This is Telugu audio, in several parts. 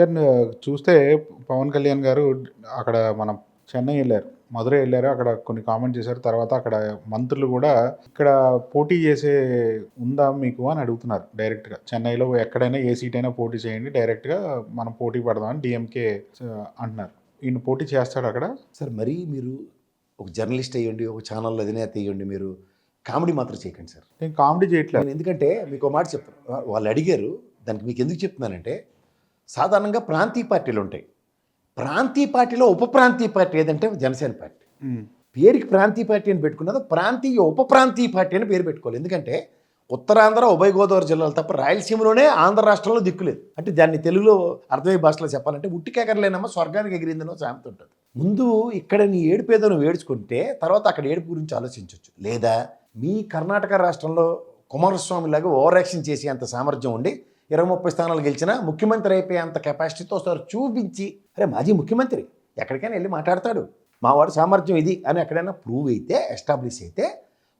సార్ చూస్తే పవన్ కళ్యాణ్ గారు అక్కడ మనం చెన్నై వెళ్ళారు మధురై వెళ్ళారు అక్కడ కొన్ని కామెంట్ చేశారు తర్వాత అక్కడ మంత్రులు కూడా ఇక్కడ పోటీ చేసే ఉందా మీకు అని అడుగుతున్నారు డైరెక్ట్గా. చెన్నైలో ఎక్కడైనా ఏ సీట్ అయినా పోటీ చేయండి డైరెక్ట్గా మనం పోటీ పడదామని డిఎంకే అంటున్నారు. ఈయన పోటీ చేస్తాడు అక్కడ? సార్ మరీ మీరు ఒక జర్నలిస్ట్ అయ్యండి ఒక ఛానల్ అధినేత అయ్యండి మీరు కామెడీ మాత్రం చేయకండి సార్. నేను కామెడీ చేయట్లేదు. ఎందుకంటే మీకు ఒక మాట చెప్తాను వాళ్ళు అడిగారు దానికి మీకు ఎందుకు చెప్తున్నానంటే సాధారణంగా ప్రాంతీయ పార్టీలు ఉంటాయి. ప్రాంతీయ పార్టీలో ఉప ప్రాంతీయ పార్టీ ఏదంటే జనసేన పార్టీ. పేరుకి ప్రాంతీయ పార్టీ అని పెట్టుకున్నది ప్రాంతీయ ఉప ప్రాంతీయ పార్టీ అని పేరు పెట్టుకోవాలి. ఎందుకంటే ఉత్తరాంధ్ర ఉభయ గోదావరి జిల్లాలు తప్ప రాయలసీమలోనే ఆంధ్ర రాష్ట్రంలో దిక్కులేదు అంటే దాన్ని తెలుగులో అర్థమయ్యే భాషలో చెప్పాలంటే ఉట్టి ఎగరలేనమ్మా స్వర్గానికి ఎగిరిందనో సామెత ఉంటుంది. ముందు ఇక్కడ నీ ఏడుపేదో నువ్వు ఏడ్చుకుంటే తర్వాత అక్కడ ఏడుపు గురించి ఆలోచించవచ్చు లేదా మీ కర్ణాటక రాష్ట్రంలో కుమారస్వామి లాగా ఓవర్ యాక్షన్ చేసే అంత సామర్థ్యం ఉండి ఇరవై ముప్పై స్థానాలు గెలిచినా ముఖ్యమంత్రి అయిపోయే అంత కెపాసిటీతో సార్ చూపించి అరే మాజీ ముఖ్యమంత్రి ఎక్కడికైనా వెళ్ళి మాట్లాడతాడు. మా వాడు సామర్థ్యం ఇది అని ఎక్కడైనా ప్రూవ్ అయితే ఎస్టాబ్లిష్ అయితే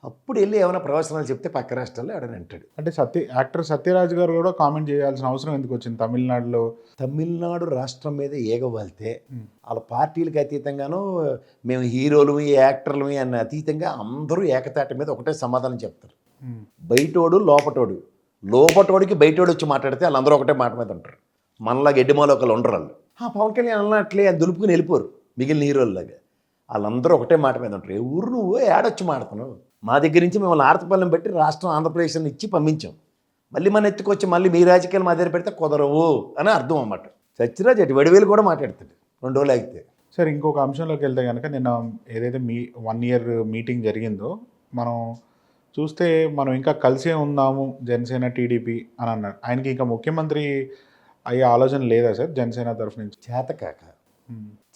అప్పుడు వెళ్ళి ఏమైనా ప్రవచనాలు చెప్తే పక్క రాష్ట్రాల్లో ఎవడని అంటాడు అంటే సత్య యాక్టర్ సత్యరాజ్ గారు కూడా కామెంట్ చేయాల్సిన అవసరం ఎందుకు వచ్చింది తమిళనాడులో? తమిళనాడు రాష్ట్రం మీద ఏగవాలితే. వాళ్ళ పార్టీలకు అతీతంగాను మేము హీరోలు యాక్టర్లు అన్న అతీతంగా అందరూ ఏకతాటి మీద ఒకటే సమాధానం చెప్తారు. బయటోడు లోపటోడు. లోపటోడికి బయటోడు వచ్చి మాట్లాడితే వాళ్ళందరూ ఒకటే మాట మీద ఉంటారు. మనలా గడ్డిమాల ఒకళ్ళు ఉండరు వాళ్ళు. ఆ పవన్ కళ్యాణ్ అన్నట్లే అది దులుపుకుని వెళ్ళిపోరు మిగిలిన హీరోల్లాగా. వాళ్ళందరూ ఒకటే మాట మీద ఉంటారు. ఏ ఊరు నువ్వు? ఏడొచ్చి మాడుతున్నావు మా దగ్గర నుంచి మిమ్మల్ని ఆర్తపల్లెం పెట్టి రాష్ట్రం ఆంధ్రప్రదేశ్ ఇచ్చి పంపించాం. మళ్ళీ మన ఎత్తుకొచ్చి మళ్ళీ మీ రాజకీయాలు మా దగ్గర పెడితే కుదరవు అని అర్థం అన్నమాట. సత్యరాజ్ అటు వడివేలు కూడా మాట్లాడతాడు రెండు రోజులు ఆగితే. సార్ ఇంకొక అంశంలోకి వెళ్తే కనుక నిన్న ఏదైతే మీ వన్ ఇయర్ మీటింగ్ జరిగిందో మనం చూస్తే మనం ఇంకా కలిసే ఉందాము జనసేన టీడీపీ అని అన్నారు. ఆయనకి ఇంకా ముఖ్యమంత్రి అయ్యే ఆలోచన లేదా సార్ జనసేన తరఫు నుంచి? చేతకాక.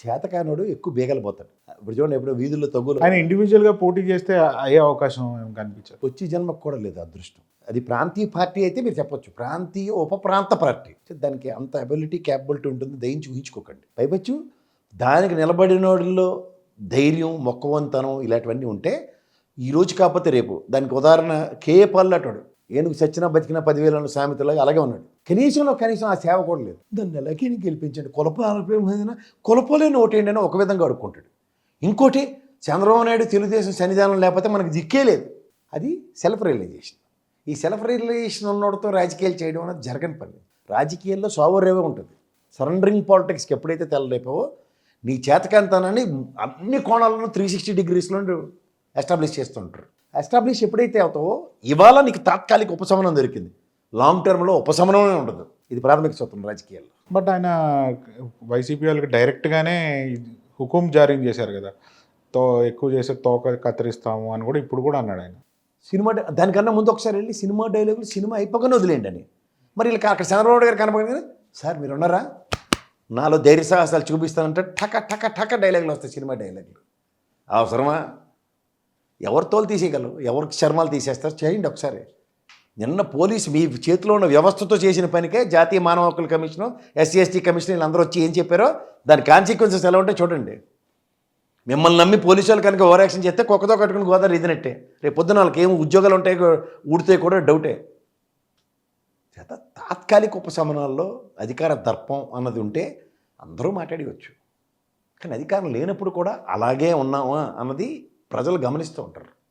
చేతకానోడు ఎక్కువ బీగలు పోతాడు. ఇప్పుడు చూడండి ఎప్పుడు వీధుల్లో తగ్గులు ఆయన ఇండివిజువల్గా పోటీ చేస్తే అయ్యే అవకాశం ఏం కనిపించదు. వచ్చి జన్మకు కూడా లేదు అదృష్టం. అది ప్రాంతీయ పార్టీ అయితే మీరు చెప్పొచ్చు. ప్రాంతీయ ఉప ప్రాంత పార్టీ. దానికి అంత అబిలిటీ క్యాపబిలిటీ ఉంటుంది. దయించి ఊహించుకోకండి. పైపచ్చు దానికి నిలబడిన వాళ్ళలో ధైర్యం మొక్కవంతనం ఇలాంటివన్నీ ఉంటే ఈ రోజు కాకపోతే రేపు. దానికి ఉదాహరణ కేఏ పల్లటోడు ఏనుగు చచ్చినా బతికినా పదివేల సామెతలాగా అలాగే ఉన్నాడు. కనీసంలో కనీసం ఆ సేవ కూడా లేదు. దాన్ని ఎలాగే గెలిపించండి. కొలపాలైనా కులపలేని ఓటేండి అని ఒక విధంగా అడుక్కుంటాడు. ఇంకోటి చంద్రబాబు నాయుడు తెలుగుదేశం సన్నిధానం లేకపోతే మనకు దిక్కే లేదు. అది సెల్ఫ్ రియలైజేషన్ ఈ సెల్ఫ్ రియలైజేషన్ ఉన్నోడితో రాజకీయాలు చేయడం అనేది జరగని పని. రాజకీయాల్లో సావరేవే ఉంటుంది. సరెండరింగ్ పాలిటిక్స్కి ఎప్పుడైతే తెల్లలేపావో నీ చేతకంతానని అన్ని కోణాలను త్రీ సిక్స్టీ డిగ్రీస్లో ఎస్టాబ్లిష్ చేస్తుంటారు. ఎస్టాబ్లిష్ ఎప్పుడైతే అవుతావో ఇవాళ నీకు తాత్కాలిక ఉపశమనం దొరికింది. లాంగ్ టర్మ్లో ఉపశమనమే ఉండదు. ఇది ప్రాథమిక సూత్రం రాజకీయాల్లో. బట్ ఆయన వైసీపీ వాళ్ళకి డైరెక్ట్గానే హుకుం జారీ చేశారు కదా. తో ఎక్కువ చేస్తే తోక కత్తిరిస్తాము అని కూడా ఇప్పుడు కూడా అన్నాడు ఆయన. సినిమా దానికన్నా ముందు ఒకసారి వెళ్ళి సినిమా డైలాగులు సినిమా అయిపోగానే వదిలేయండి అని. మరి వీళ్ళకి అక్కడ చంద్రబాబు గారు కనపడగానే సార్ మీరు ఉన్నారా నాలో ధైర్య సాహసాలు చూపిస్తానంటే టక టక టక డైలాగులు వస్తాయి సినిమా డైలాగులు. అవసరమా? ఎవరి తోలు తీసేయగలరు? ఎవరికి చర్మాలు తీసేస్తారు? చేయండి ఒకసారి. నిన్న పోలీసు మీ చేతిలో ఉన్న వ్యవస్థతో చేసిన పనికే జాతీయ మానవ హక్కుల కమిషను ఎస్సీ ఎస్టీ కమిషన్ వీళ్ళందరూ వచ్చి ఏం చెప్పారో? దాని కాన్సిక్వెన్సెస్ ఎలా ఉంటాయి చూడండి. మిమ్మల్ని నమ్మి పోలీసు వాళ్ళు కనుక ఓవర్ యాక్షన్ చేస్తే కుక్కతో కట్టుకుని గోదావరి ఇదినట్టే రేపు పొద్దున వాళ్ళకి ఏం ఉద్యోగాలు ఉంటాయి ఊడితే కూడా డౌటే. చేత తాత్కాలిక ఉపశమనాల్లో అధికార దర్పం అన్నది ఉంటే అందరూ మాట్లాడవచ్చు కానీ అధికారం లేనప్పుడు కూడా అలాగే ఉన్నామా అన్నది ప్రజలు గమనిస్తూ ఉంటారు.